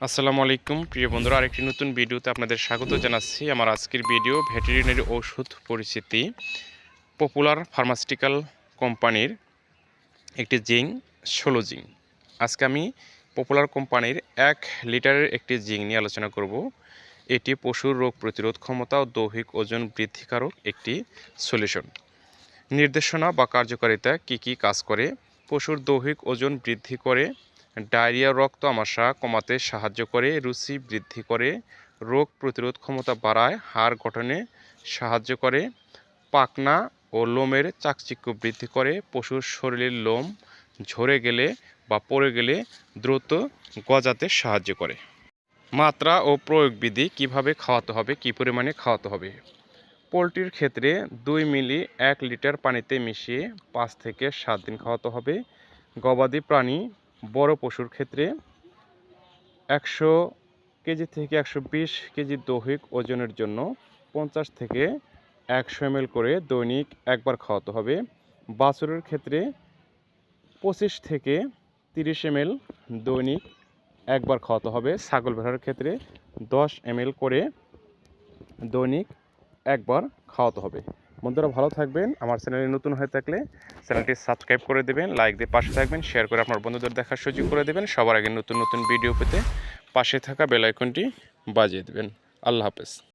আসসালামু আলাইকুম, প্রিয় বন্ধুরা, আরেকটি নতুন ভিডিওতে আপনাদের স্বাগত জানাচ্ছি। আমার আজকের ভিডিও ভেটেরিনারি ওষুধ পরিচিতি। পপুলার ফার্মাসিউটিক্যাল কোম্পানির একটি জিং ষোলো জিং আজকে আমি পপুলার কোম্পানির এক লিটারের একটি জিং নিয়ে আলোচনা করব। এটি পশুর রোগ প্রতিরোধ ক্ষমতা ও দৈহিক ওজন বৃদ্ধিকারক একটি সলিউশন। নির্দেশনা বা কার্যকারিতা কি কি কাজ করে, পশুর দৈহিক ওজন বৃদ্ধি করে ডায়রিয়া রক্ত আমাশা কমাতে সাহায্য করে, রুচি বৃদ্ধি করে, রোগ প্রতিরোধ ক্ষমতা বাড়ায়, হাড় গঠনে সাহায্য করে, পাকনা ও লোমের চাকচিক্য বৃদ্ধি করে, পশুর শরীরের লোম ঝরে গেলে বা পড়ে গেলে দ্রুত গজাতে সাহায্য করে। মাত্রা ও প্রয়োগ বিধি কীভাবে খাওয়াতে হবে, কী পরিমাণে খাওয়াতে হবে? পোলট্রির ক্ষেত্রে দুই মিলি এক লিটার পানিতে মিশিয়ে পাঁচ থেকে সাত দিন খাওয়াতে হবে। গবাদি প্রাণী বড় পশুর ক্ষেত্রে একশো কেজি থেকে একশো বিশ কেজি দৈহিক ওজনের জন্য পঞ্চাশ থেকে একশো এমএল করে দৈনিক একবার খাওয়াতে হবে। বাছুরের ক্ষেত্রে পঁচিশ থেকে তিরিশ এমএল দৈনিক একবার খাওয়াতে হবে। ছাগল ভেড়ার ক্ষেত্রে দশ এমএল করে দৈনিক একবার খাওয়াতে হবে। বন্ধুরা ভালো থাকবেন। আমার চ্যানেলে নতুন হয়ে থাকলে চ্যানেলটি সাবস্ক্রাইব করে দেবেন, লাইক দিয়ে পাশে থাকবেন শেয়ার করে আপনার বন্ধুদের দেখার সুযোগ করে দেবেন। সবার আগে নতুন নতুন ভিডিও পেতে পাশে থাকা বেলাইকনটি বাজিয়ে দেবেন। আল্লাহ হাফেজ।